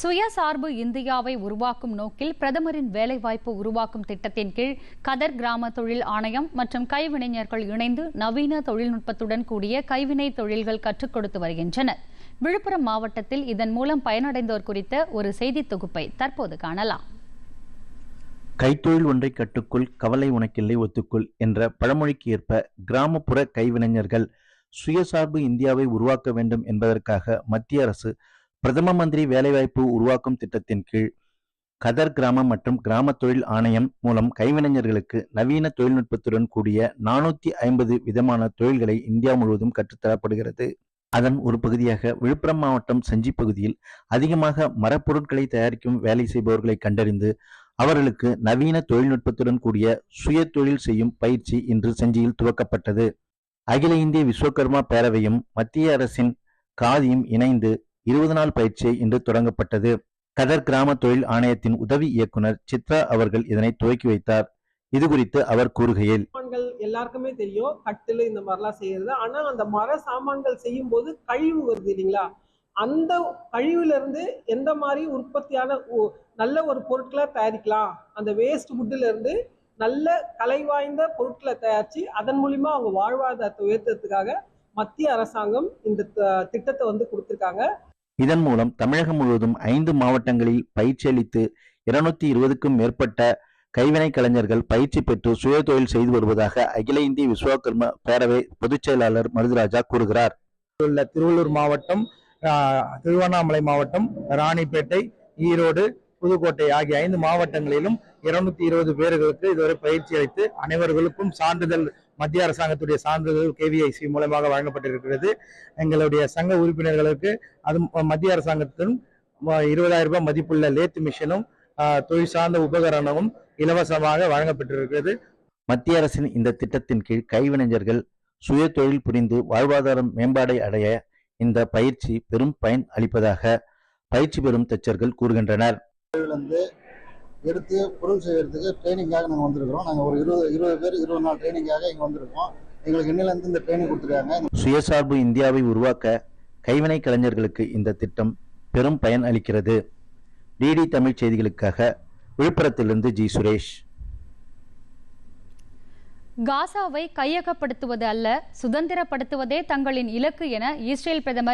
சுயசார்பு இந்தியாவை உருவாக்கும் நோக்கில் பிரதமரின் வேலைவாய்ப்பு உருவாக்கும் திட்டத்தின் கீழ் கதர் கிராம தொழில் ஆணையம் மற்றும் கைவினைஞர்கள் இணைந்து நவீன தொழில்நுட்பத்துடன் கூடிய கைவினை தொழில்கள் கற்றுக் கொடுத்து வருகின்றனர். விழுப்புரம் மாவட்டத்தில் இதன் மூலம் பயனடைந்தோர் குறித்த ஒரு செய்தி தொகுப்பை தற்போது காணலாம். கைத்தொழில் ஒன்றை கட்டுக்குள் கவலை உனக்கில்லை ஒத்துக்குள் என்ற பழமொழிக்கு ஏற்ப கிராமப்புற கைவினைஞர்கள் சுயசார்பு இந்தியாவை உருவாக்க வேண்டும் என்பதற்காக மத்திய அரசு பிரதம மந்திரி வேலைவாய்ப்பு உருவாக்கும் திட்டத்தின் கீழ் கதர் கிராமம் மற்றும் கிராம தொழில் ஆணையம் மூலம் கைவினைஞர்களுக்கு நவீன தொழில்நுட்பத்துடன் கூடிய நானூத்தி ஐம்பது விதமான தொழில்களை இந்தியா முழுவதும் கற்றுத்தரப்படுகிறது. அதன் ஒரு பகுதியாக விழுப்புரம் மாவட்டம் செஞ்சி பகுதியில் அதிகமாக மரப்பொருட்களை தயாரிக்கும் வேலை செய்பவர்களை கண்டறிந்து அவர்களுக்கு நவீன தொழில்நுட்பத்துடன் கூடிய சுய தொழில் செய்யும் பயிற்சி இன்று செஞ்சியில் துவக்கப்பட்டது. அகில இந்திய விஸ்வகர்மா பேரவையும் மத்திய அரசின் காதியும் இணைந்து இருபது நாள் பயிற்சியை இன்று தொடங்கப்பட்டது. கதர் கிராம தொழில் ஆணையத்தின் உதவி இயக்குனர் சித்ரா அவர்கள் இதனை துவக்கி வைத்தார். இது குறித்து அவர் கூறுகையில் எல்லாருக்குமே தெரியும். கட்டில் இந்த மாதிரிலாம் செய்யறது. ஆனா அந்த மர சாமான்கள் செய்யும் போது கழிவு வருது இல்லைங்களா? அந்த கழிவுல இருந்து எந்த மாதிரி உற்பத்தியான ஒ- நல்ல ஒரு பொருட்களை தயாரிக்கலாம்? அந்த வேஸ்ட் வுட்ல இருந்து நல்ல கலை வாய்ந்த பொருட்களை தயாரிச்சு அதன் மூலியமா அவங்க வாழ்வாதாரத்தை உயர்த்துறதுக்காக மத்திய அரசாங்கம் இந்த திட்டத்தை வந்து கொடுத்திருக்காங்க. இதன் மூலம் தமிழகம் முழுவதும் ஐந்து மாவட்டங்களில் பயிற்சி அளித்து இருநூத்தி இருபதுக்கும் மேற்பட்ட கைவினை கலைஞர்கள் பயிற்சி பெற்று சுய தொழில் செய்து வருவதாக அகில இந்திய விஸ்வகர்ம பேரவை பொதுச் செயலாளர் மருதுராஜா கூறுகிறார். உள்ள திருவள்ளூர் மாவட்டம் திருவண்ணாமலை மாவட்டம் ராணிப்பேட்டை ஈரோடு புதுக்கோட்டை ஆகிய ஐந்து மாவட்டங்களிலும் இருநூத்தி இருபது பேர்களுக்கு இதுவரை பயிற்சி அளித்து அனைவர்களுக்கும் சான்றிதழ் மத்திய அரசாங்கத்துடைய சான்றிதழ் கேவிஐசி மூலமாக வழங்கப்பட்டிருக்கிறது. எங்களுடைய சங்க உறுப்பினர்களுக்கு அது மத்திய அரசாங்கத்தின் இருபதாயிரம் ரூபாய் மதிப்புள்ள லேத் மிஷினும் தொழில் சார்ந்த உபகரணமும் இலவசமாக வழங்கப்பட்டிருக்கிறது. மத்திய அரசின் இந்த திட்டத்தின் கீழ் கைவினைஞர்கள் சுய தொழில் புரிந்து வாழ்வாதாரம் மேம்பாடை அடைய இந்த பயிற்சி பெரும் பயன் அளிப்பதாக பயிற்சி பெறும் தச்சர்கள் கூறுகின்றனர். வந்து எடுத்து பொருள் செய்யறதுக்கு ட்ரைனிங்காக நாங்கள் வந்திருக்கிறோம். நாங்கள் ஒரு இருபது இருபது பேர் இருபது நாள் ட்ரைனிங்காக இங்கே வந்திருக்கோம். எங்களுக்கு இன்னிலேருந்து இந்த ட்ரைனிங் கொடுத்துருக்காங்க. சுயசார்பு இந்தியாவை உருவாக்க கைவினை கலைஞர்களுக்கு இந்த திட்டம் பெரும் பயன் அளிக்கிறது. டிடி தமிழ் செய்திகளுக்காக விழுப்புரத்திலிருந்து ஜி சுரேஷ். காசாவை கையகப்படுத்துவது அல்ல சுதந்திரப்படுத்துவதே தங்களின் இலக்கு என இஸ்ரேல் பிரதமர்